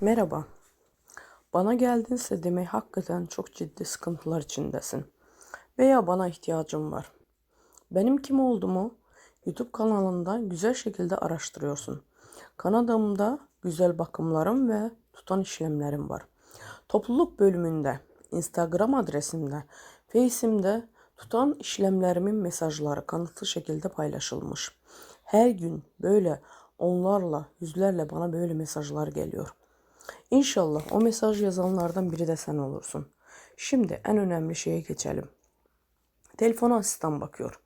Merhaba. Bana geldinse demek hakikaten çok ciddi sıkıntılar içindesin. Veya bana ihtiyacın var. Benim kim olduğumu YouTube kanalında güzel şekilde araştırıyorsun. Kanalımda güzel bakımlarım ve tutan işlemlerim var. Topluluk bölümünde, Instagram adresimde, Face'imde tutan işlemlerimin mesajları kanıtlı şekilde paylaşılmış. Her gün böyle onlarla, yüzlerle bana böyle mesajlar geliyor. İnşallah o mesaj yazanlardan biri de sen olursun. Şimdi en önemli şeye geçelim. Telefona asistan bakıyor.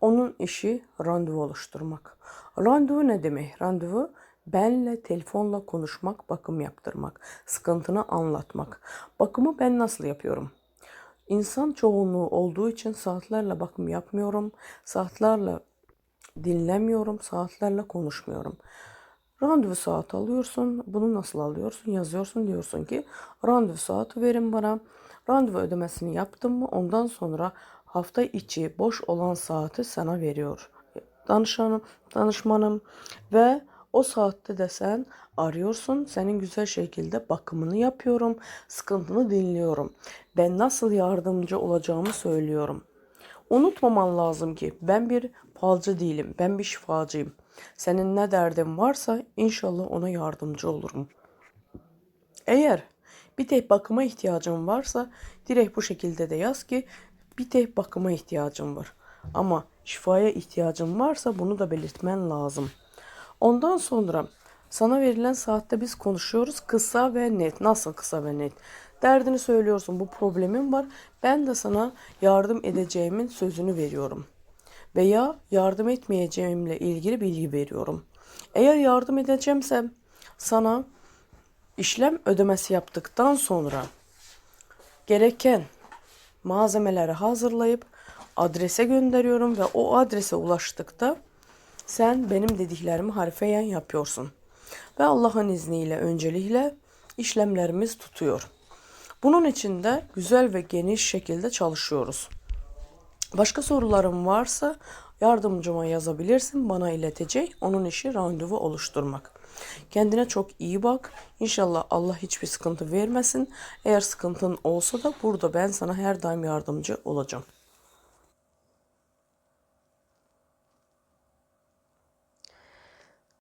Onun işi randevu oluşturmak. Randevu ne demek? Randevu benle telefonla konuşmak, bakım yaptırmak, sıkıntını anlatmak. Bakımı ben nasıl yapıyorum? İnsan çoğunluğu olduğu için saatlerle bakım yapmıyorum. Saatlerle dinlemiyorum, saatlerle konuşmuyorum. Randevu saati alıyorsun. Bunu nasıl alıyorsun? Yazıyorsun diyorsun ki randevu saati verin bana. Randevu ödemesini yaptım mı ondan sonra hafta içi boş olan saati sana veriyor. Danışanım, danışmanım ve o saatte de sen arıyorsun. Senin güzel şekilde bakımını yapıyorum. Sıkıntını dinliyorum. Ben nasıl yardımcı olacağımı söylüyorum. Unutmaman lazım ki ben bir falcı değilim. Ben bir şifacıyım. Senin ne derdin varsa inşallah ona yardımcı olurum. Eğer bir tek bakıma ihtiyacın varsa direkt bu şekilde de yaz ki bir tek bakıma ihtiyacım var. Ama şifaya ihtiyacın varsa bunu da belirtmen lazım. Ondan sonra sana verilen saatte biz konuşuyoruz kısa ve net. Nasıl kısa ve net? Derdini söylüyorsun bu problemin var. Ben de sana yardım edeceğimin sözünü veriyorum. Veya yardım etmeyeceğimle ilgili bilgi veriyorum. Eğer yardım edeceğimse sana işlem ödemesi yaptıktan sonra gereken malzemeleri hazırlayıp adrese gönderiyorum ve o adrese ulaştıkta sen benim dediklerimi harfiyen yapıyorsun. Ve Allah'ın izniyle öncelikle işlemlerimiz tutuyor. Bunun için de güzel ve geniş şekilde çalışıyoruz. Başka soruların varsa yardımcıma yazabilirsin. Bana iletecek. Onun işi randevu oluşturmak. Kendine çok iyi bak. İnşallah Allah hiçbir sıkıntı vermesin. Eğer sıkıntın olsa da burada ben sana her daim yardımcı olacağım.